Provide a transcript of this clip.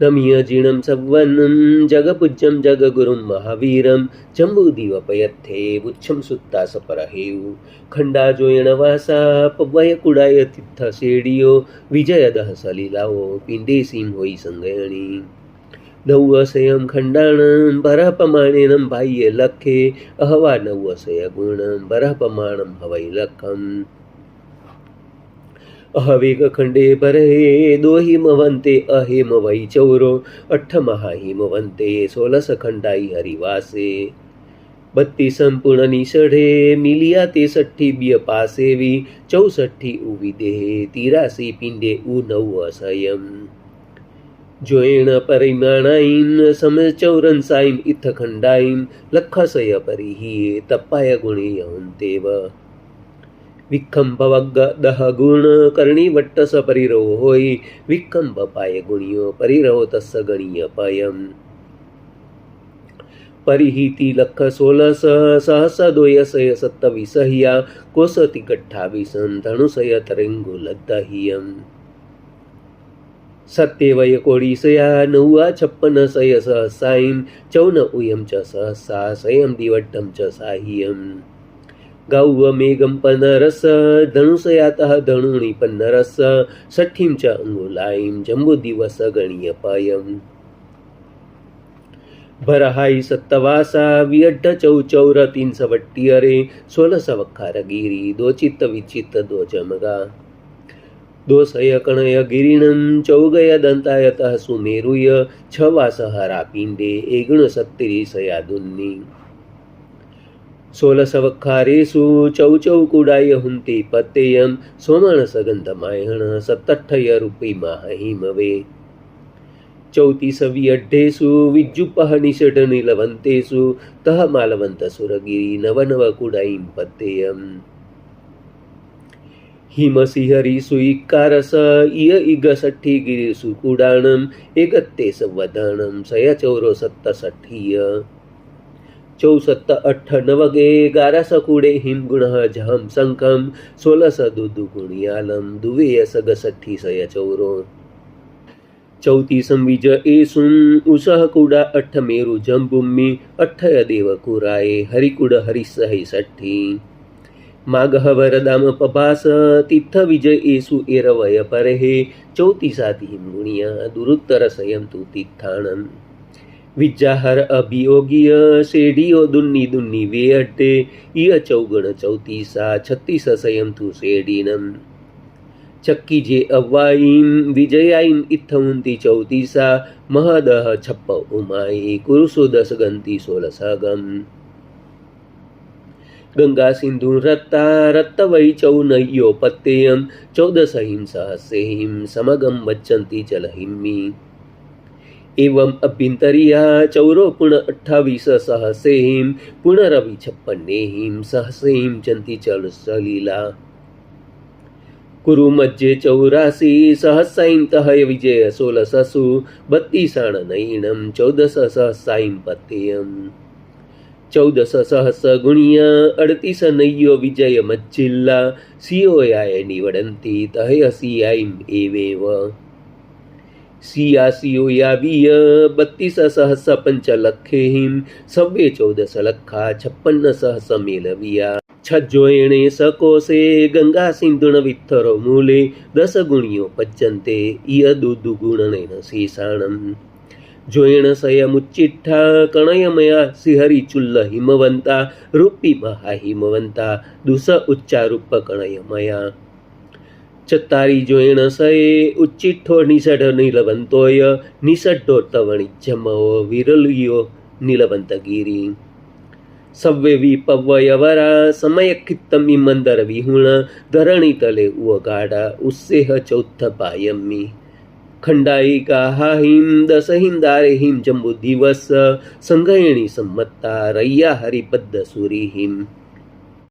રમ્યજીર્ણમ સવન્નમ જગપૂજ્યમ જગગુરુમ મહાવીરમ જંબુદીવપયથે ઉચ્છમ સુત્તા સપરહેવું ખંડાજોયણ વાસા પવય કુડાય તિથ્થ શેડીઓ વિજય દહસ લીલાઓ પિંડે સિંહ હોય સંગયણી નવસયમ ખંડાણમ ભરપમાણેનમ બાહ્ય લખે અહવા નવસય ગુણમ ભરપમાણમ હવૈ લખમ અહવેગ ખંડે ભરે દોહિમવંતે અહેમ વૈ ચૌરો અઠ્ઠમહાહિમવંતે સોલસ ખંડાઈ હરિવાસે. બત્તી સંપૂર્ણ નિષઢે મિલિયા તે સઠ્ઠી બિય પાસેવી ચૌસઠ્ઠી ઉવી દેહે તિરાસી પિંડે ઉ નવ અસયમ. જોઈણ પરિમાણાઈન સમ ચૌરંસાઈમ ઇથ ખંડાઈમ લખસય પરિહિયે તપ્પાય ગુણિયહું તેવ વિખંભ વગ્ગ દહ ગુણ કર્ણીવટ્ટ સ પરિરો હોય વિખંભ પાય ગુણ્યો પરિરો તસ્સ ગણીય પયમ પરિહિતિ લખ સોલસ સહસ દોયસય સત્તવિસહ્યા કોસતિ ગઠ્ઠાવીસન ધનુષય તરંગુલદહિયમ સત્યવય કોડીસયા નૌવા છપ્પન સય સહસાઈમ ચૌન ઉયમ ચ સહસા સયમ દિવટ્ટમ ચ સાહ્યમ गावमेघं पन्नरस धनुषयातः धनुणी पनरस सठीम च अङ्गुलायं जम्बुदिवसगणीयपायम् भरहाई सत्तवासा विअड्ड चौ चौर तीन सवट्टी अरे सोल सवखार गिरी दो चित्त विचित्त दोजमगा दोसय कणय गिरिणं चौगय दन्तायतः सुमेरुय छवासहरा पिण्डे एगुणसत्तिरिसयादुन्नी सोलसवखारीषु चौचौकुडाय हुन्ति पत्ययं सोमणसगन्धमायण सत्तठ्ठयरूपिमाहीमवे चौतिसव्यढ्ढेषु विद्युपहनिषडनिलवन्तेषु तः मालवन्तसुरगिरि नवनवकुडायीं पत्ययम् हिमसिहरिसुइकारस इय इगसठ्ठिगिरिषु कुडाणम् एकत्ते सवधानं सयचौरो सत्तसठ्ठीय चौसत्त अठ्ठ नवगे गारस कुडे हिमगुणः जहं शङ्खं सोलस दुदुगुणियालं दुवेय सगसठ्ठी सय चौरो चौतीसं विज एसुं उसः कुडा अट्ठ मेरु जम्बुम्मि अट्ठय देव कुराये हरिकुड हरिसहि सठ्ठी मागह वरदाम पभास तित्थ विजय एसु एरवय परहे चौतीसाति हिमगुणिया दुरुत्तर सयं तु तित्थाणम् વિજાહર અભિયોગીય શેઢીઓ દુન્ની દુન્ની વેહટે ઈય ચૌગણ ચૌતીસા, છત્તીસ સયંતુ શેઢીનમ. ચક્કી જે અવ્વાઈમ વિજયાઈમ ઇથઉંતી ચૌતીસા, મહદહ છપ્પ ઉમાઈ કુરુષો દસ ગંતી સોલસ ગમ ગંગા સિંધુ રત્તા, રત્તવૈ ચૌનય્યો પત્તેયમ ચૌદસહિમ સહસ્યહિમ સમગમ વચ્ચંતી જલહિમી એવમ અભ્યંતરીયા ચૌરો પુણ અઠ્ઠાવીસ સહસેમ પુનરવિ છપ્પનેહિમ સહસેમ જંતિ ચલ સલીલા કુરુ મજ્જે ચૌરાસી સહસૈમ તહય વિજય સોલસસુ બત્તીસાણનૈણમ ચૌદસ સહસાઈમ પતેયમ ચૌદસ સહસ ગુણ્યા અડતીસ નૈયો વિજય મજ્જિલ્લા સિયોયાય નિવડંતી તહયસિયાઈમ એવેવ સિયાસિયોયાવીય બત્તીસ સહસ પંચલખેહિમ સવ્વે ચૌદસ લખા છપ્પન સહસ મેલવિયા છજ્જો એણે સકોષે ગંગા સિંધુણ વિથરો મૂલે, દસ ગુણ્યો પજ્જંતે ઇય દુદુ ગુણનેન શેષાણમ. જોયણ સયમુચ્ચિઠ્ઠા કણયમયા સિહરિચુલ્લ હિમવંતા, રૂપી મહા હિમવંતા દુસ ઉચ્ચારૂપ કણયમયા ચત્તારીજોયણસએ ઉચ્ચિઠ્ઠો નિષઢ નીલવંતોય નિષઢોત્તવણિજ્યમો વિરલયો નીલવંતગીરી. સવ્ય વિપવયવરા સમયખિત્તમી મંદર વિહુણ, ધરણી તલે ઉગાડા ઉત્સેહ ચૌથ પાયમી. ખંડાયિકા હા હિમ દસ હિમ દારે હિમ જંબુ દિવસ સંઘયણી સંમત્તા રૈયા હરિપદ્દ સુરી હિમ